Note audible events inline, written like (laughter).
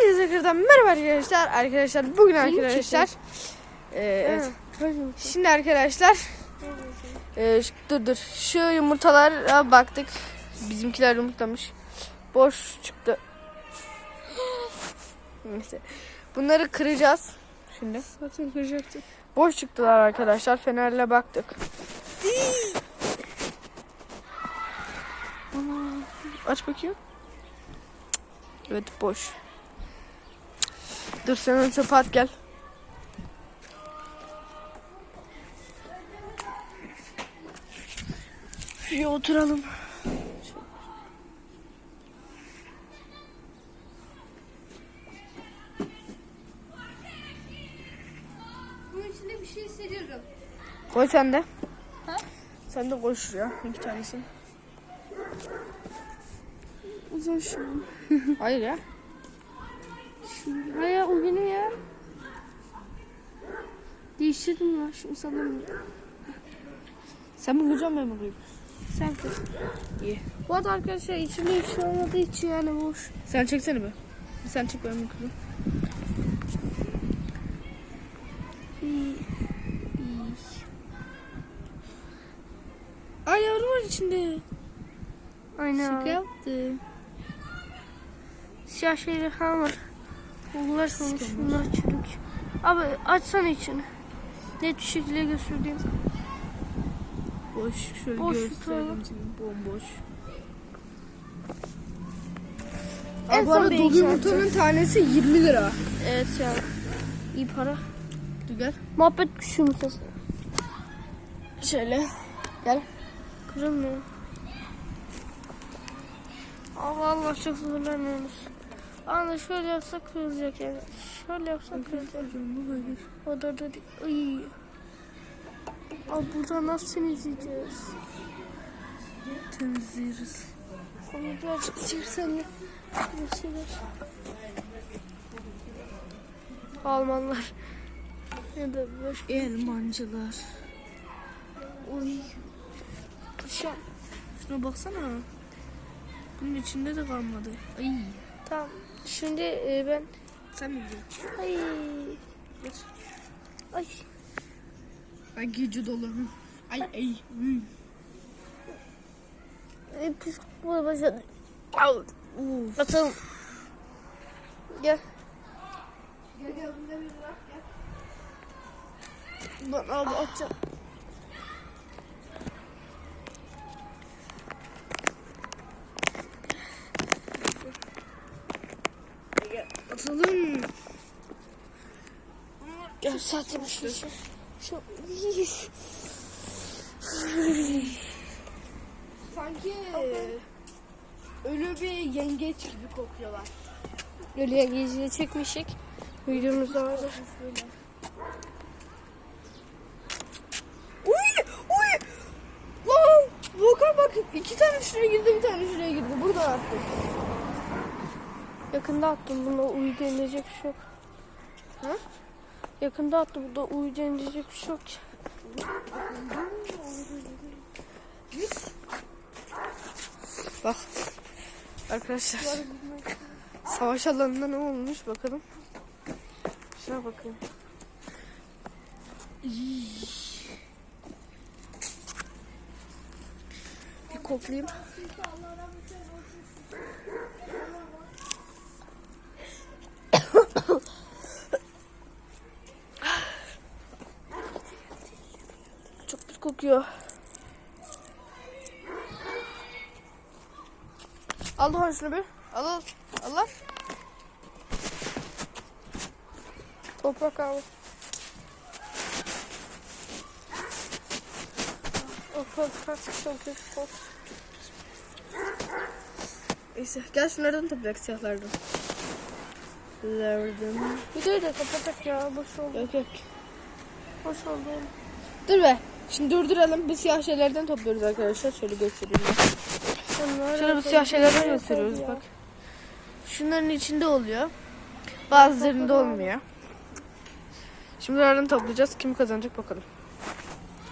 Hepinize tekrardan merhaba arkadaşlar. Arkadaşlar bugün arkadaşlar. e, evet. Şimdi arkadaşlar. e, dur dur. Şu yumurtalara baktık. Bizimkiler yumurtlamış. Boş çıktı. (gasps) Neyse. Bunları kıracağız. Şimdi. Zaten kıracaktım. Boş çıktılar arkadaşlar. Fenerle baktık. Aç bakayım. Evet boş. Dur sen onu çöpe at gel. Şuraya oturalım. Bunun içinde bir şey hissediyorum. Koy sen de. Ha? Sen de koy şuraya. İki tanesini. Uzun şu. Hayır ya. (laughs) Hayır o benim ya. Değiştirdim ya. Şunu sallamıyorum. Sen mi koyacaksın ben mi koyayım? Sen kır. İyi. Bu arada arkadaşlar içinde bir şey olmadığı için yani boş. Sen çeksene be. Sen çek ben. İyi. Ay yavru var içinde. Aynen. Şaka yaptım. Siyah şeyler var. Bunlar sonuç. Bunlar çürük. Abi açsana içini. Net bir şekilde göstereyim. Boş. Şöyle Boş sana. Bomboş. En bu arada dolu yumurtanın tanesi 20 lira. Evet ya. İyi para. Dur gel. Muhabbet kuşu yumurtası. Şöyle. Gel. Kırılmıyor. Allah Allah çok zorlanıyoruz. Anda şöyle yapsak kırılacak yani. Şöyle yapsak kırılacak. O da da Iy. Abi burada nasıl temizleyeceğiz? Temizleriz. Onu birazcık. Bir şeyler. Almanlar. Ya da başka. Elmancılar. Uy. Paşam. Şuna baksana. Bunun içinde de kalmadı. Ay. Tamam. Şimdi e, ben Sen mi diyorsun? ay ay Ay gece dolu. Ay ay. Hı. e, pis kokmaya başladı. Uf. Atalım. Gel. Lan abi atacağım. Gel saçım şu. Şu. şu. Sanki ölü bir yengeç gibi kokuyorlar. Ölüye geziye çekmişik. Videomuzda vardı. Uy! Uy! Lan! Volkan bak iki tane şuraya girdi bir tane şuraya girdi. Burada attım. Yakında attım. Bunda uyu denilecek bir şey yok. Ha? Yakında attım. Burada uyu denilecek bir şey yok. ki. Bak. Arkadaşlar. Savaş alanında ne olmuş bakalım. Şuna bakın. Bir koklayayım. Kokuyor. Al Doğan şunu bir. Al al. Al al. Toprak abi. Of of çok kötü. Of. Neyse gel şunlardan toplayalım siyahlardan. Lerden. Videoyu da kapatak ya. Boş oldu. Yok yok. Boş oldu. Dur be. Şimdi durduralım. Biz siyah şeylerden topluyoruz arkadaşlar. Şöyle göstereyim. ben. Şöyle bu siyah şeylerden gösteriyoruz bak. Şunların içinde oluyor. Bazılarında olmuyor. Şimdi bunlardan toplayacağız. Kim kazanacak bakalım.